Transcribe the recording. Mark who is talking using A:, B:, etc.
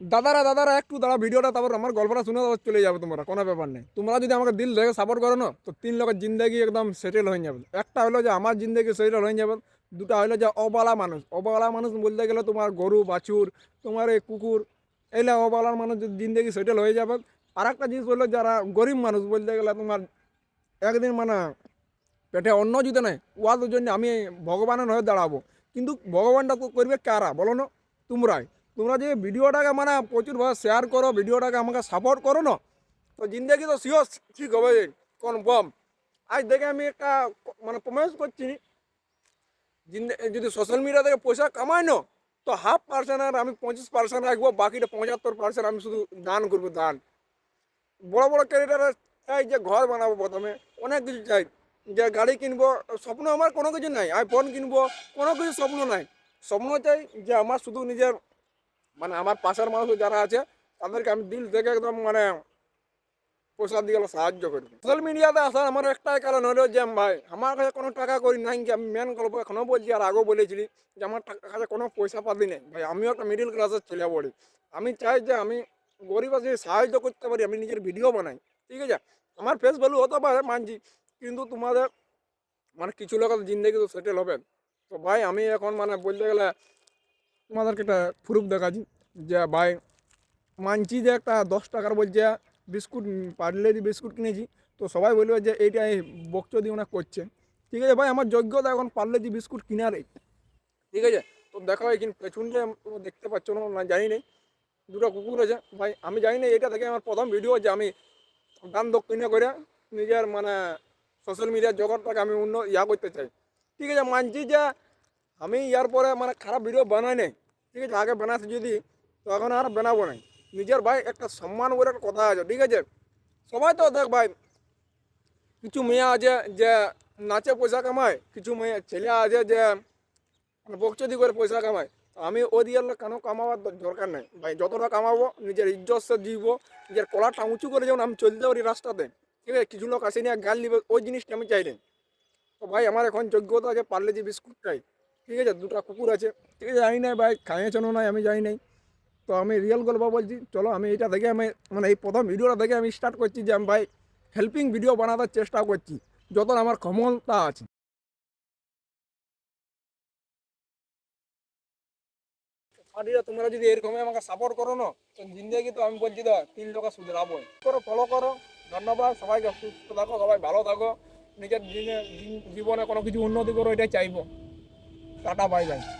A: দাদারা দাদারা, একটু দাঁড়া, ভিডিওটা তারপর আমার গল্পটা শুনে তারপর চলে যাবে তোমরা, কোনো ব্যাপার নেই। তোমরা যদি আমাকে দিল দেখে সাপোর্ট করো না, তো তিন লোকের জিন্দগি একদম সেটেল হয়ে যাবে। একটা হলো যে আমার জিন্দগি সেটেল হয়ে যাবে, দুটা হলো যে অবালা মানুষ। অবালা মানুষ বলতে গেলে তোমার গরু, বাছুর, তোমার এই কুকুর এইলা অবালার মানুষ যদি জিন্দগি সেটেল হয়ে যাবে। আর একটা জিনিস বলল যারা গরিব মানুষ বলতে গেলে তোমার একদিন মানে পেটে অন্ন যদি নেই উহাদের জন্য আমি ভগবানের হয়ে দাঁড়াবো। কিন্তু ভগবানটা করবে কারা? বলো না, তোমরাই। তোমরা যে ভিডিওটাকে মানে প্রচুরভাবে শেয়ার করো, ভিডিওটাকে আমাকে সাপোর্ট করো না, তো জিন্দগি তো শিওর ঠিক হবে কনফার্ম আজ দেখে আমি একটা মানে প্রমেশ করছি যদি সোশ্যাল মিডিয়া থেকে পয়সা কামাই না, তো হাফ পার্সেন্ট আর আমি পঁচিশ পার্সেন্ট রাখব, বাকিটা পঁচাত্তর পার্সেন্ট আমি শুধু দান করব, দান। বড় বড় ক্যারিটারে চাই যে ঘর বানাবো প্রথমে, অনেক কিছু চাই। যে গাড়ি কিনবো, স্বপ্ন আমার কোনো কিছু নাই আইফোন কিনবো, কোনো কিছু স্বপ্ন নাই। স্বপ্ন চাই যে আমার শুধু নিজের আমার পাশের মানুষ যারা আছে, তাদেরকে আমি দিল থেকে একদম মানে পয়সা দিয়ে সাহায্য করি। সোশ্যাল মিডিয়াতে আসার আমার একটাই কারণ হলো যে, ভাই, আমার কাছে কোনো টাকা করি নাই কি আমি মেন গল্প এখনও বলছি, আর আগেও বলেছিলি যে, আমার টাকা কাছে কোনো পয়সা পাতি নেই। ভাই, আমিও একটা মিডিল ক্লাসের ছেলে বলি। আমি চাই যে, আমি গরিব আছে, সাহায্য করতে পারি, আমি নিজের ভিডিও বানাই। ঠিক আছে? আমার ফেস ভ্যালু হতে পারে, মানছি, কিন্তু তোমাদের মানে কিছু লোকের জিন্দগি তো সেটেল হবে তো ভাই, আমি এখন মানে বলতে গেলে তোমাদেরকে একটা প্রুফ দেখাচ্ছি। যে ভাই, মানছি যে একটা দশ টাকার বলছে বিস্কুট পার্লেজি বিস্কুট কিনেছি। তো সবাই বলবে যে এইটা এই বকচো দিয়ে ওনা করছে। ঠিক আছে ভাই, আমার যোগ্যতা এখন পার্লেজি বিস্কুট কিনারে ঠিক আছে? তো দেখা দেখো এখানে পেছনটা দেখতে পাচ্ছ না না জানি নেই। দুটো কুকুর আছে। ভাই, আমি জানি না, এটা থেকে আমার প্রথম ভিডিও যে আমি দান দক্ষিণে করে নিজের মানে সোশ্যাল মিডিয়ার জগৎটাকে আমি অন্য ইয়া করতে চাই। ঠিক আছে, মানছি যে আমি ইয়ার পরে মানে খারাপ ভিডিও বানাই নাই। ঠিক আছে, আগে বানাচ্ছি যদি, তো এখন আর বানাবো নাই। নিজের ভাই একটা সম্মান করে একটা কথা আছে, ঠিক আছে? সবাই তো দেখ ভাই, কিছু মেয়ে আছে যে নাচে পয়সা কামায়। কিছু মেয়ে ছেলে আছে যে মানে বকচদি করে পয়সা কামায়। তো আমি ও দিয়ে কেন কামাবার দ- দরকার নেই? ভাই, যতটা কামাবো, নিজের ইজ্জত সে জিবো নিজের কলারটা উঁচু করে যেমন আমি চলতে পারি রাস্তাতে। ঠিক আছে, কিছু লোক আসে নিয়ে গাল নিবে ওই জিনিসটা আমি চাই না তো ভাই, আমার এখন যোগ্যতা আছে পারলে যে বিস্কুট চাই ঠিক আছে, দুটো কুকুর আছে। ঠিক আছে, জানি নাই ভাই খাইয়েছেন নাই আমি জানি নাই। তো আমি রিয়েল গল্প বলছি, চলো আমি এটা দেখে আমি মানে এই প্রথম ভিডিওটা দেখে আমি স্টার্ট করছি যে আমি ভাই হেল্পিং ভিডিও বানানোর চেষ্টা করছি যত আমার ক্ষমতা আছে। পার্টিরা তোমরা যদি এরকমই আমাকে সাপোর্ট করো না, তো জিন্দগি তো আমি বলছি তো তিন লোক শুধরাবো করো ফলো করো, ধন্যবাদ, সবাইকে সুস্থ থাকো, সবাই ভালো থাকো। নিজের জীবনে কোনো কিছু উন্নতি করো, এটাই চাইব। Tata bye bye.